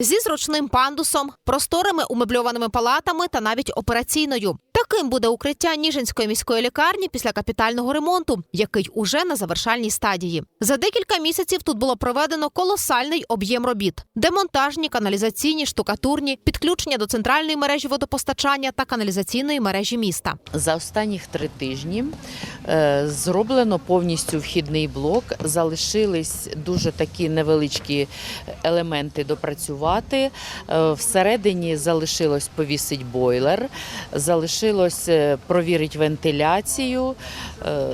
зі зручним пандусом, просторими умебльованими палатами та навіть операційною. Таким буде укриття Ніжинської міської лікарні після капітального ремонту, який уже на завершальній стадії. За декілька місяців тут було проведено колосальний об'єм робіт: демонтажні, каналізаційні, штукатурні, підключення до центральної мережі водопостачання та каналізаційної мережі міста. За останніх три тижні е, зроблено повністю вхідний блок. Залишились дуже такі невеличкі елементи допрацювати. Е, Всередині залишилось повісить бойлер, залишилось е, провірити вентиляцію, е,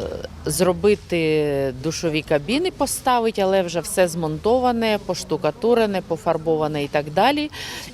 зробити душові кабіни, поставити, але вже все змонтоване, поштукатурене, пофарбоване і так далі.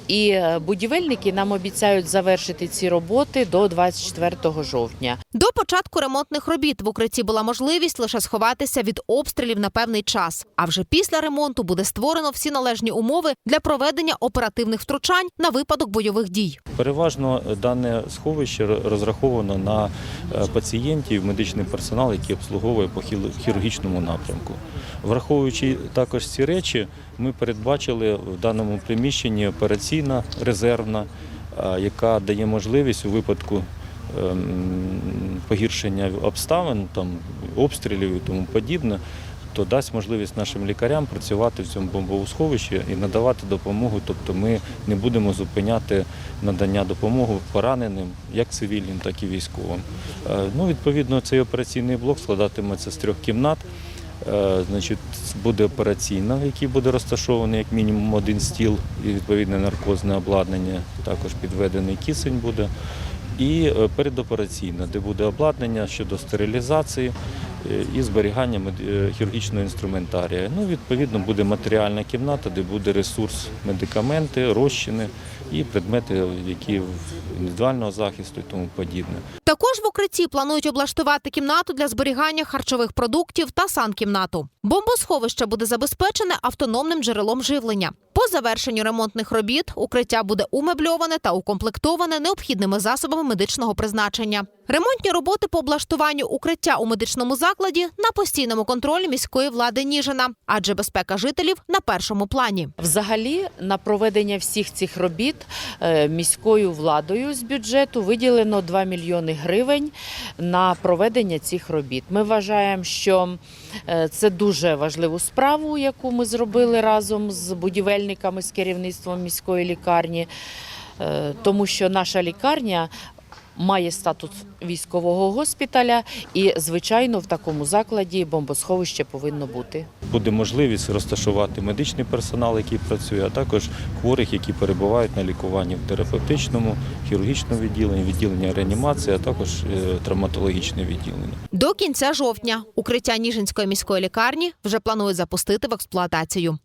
І е, будівельники нам обіцяють завершити ці роботи до 24 жовтня. До початку ремонтних робіт в укритті була можливість лише сховатися від обстрілів на певний час. А вже після ремонту буде створено всі належні умови для проведення оперативних втручань на випадок бойових дій. Переважно дане сховище розраховано на е, пацієнтів, медичний персонал, який обслуговує по хірургічному напрямку. Враховуючи також ці речі, ми передбачили в даному приміщенні операційна резервна, е, яка дає можливість у випадку погіршення обставин, там обстрілів і тому подібне. То дасть можливість нашим лікарям працювати в цьому бомбосховищі і надавати допомогу. Тобто ми не будемо зупиняти надання допомоги пораненим, як цивільним, так і військовим. Е, Ну, відповідно, цей операційний блок складатиметься з трьох кімнат. Е, Значить, буде операційна, в якій буде розташований як мінімум один стіл і відповідне наркозне обладнання. Також підведений кисень буде. І е, передопераційна, де буде обладнання щодо стерилізації е, і зберігання е, хірургічного інструментарія. Ну, відповідно, буде матеріальна кімната, де буде ресурс медикаменти, розчини і предмети, які індивідуального захисту і тому подібне. Також в укритті планують облаштувати кімнату для зберігання харчових продуктів та санкімнату. Бомбосховище буде забезпечене автономним джерелом живлення. По завершенню ремонтних робіт укриття буде умебльоване та укомплектоване необхідними засобами медичного призначення. Ремонтні роботи по облаштуванню укриття у медичному закладі на постійному контролі міської влади Ніжина, адже безпека жителів на першому плані. Взагалі, на проведення всіх цих робіт е, міською владою з бюджету виділено 2 мільйони гривень на проведення цих робіт. Ми вважаємо, що е, це дуже важливу справу, яку ми зробили разом з будівельниками, з керівництвом міської лікарні, е, тому що наша лікарня. Має статус військового госпіталя, і звичайно в такому закладі бомбосховище повинно бути. Буде можливість розташувати медичний персонал, який працює, а також хворих, які перебувають на лікуванні в терапевтичному, хірургічному відділенні, відділенні реанімації, а також е, травматологічне відділення. До кінця жовтня укриття Ніжинської міської лікарні вже планують запустити в експлуатацію.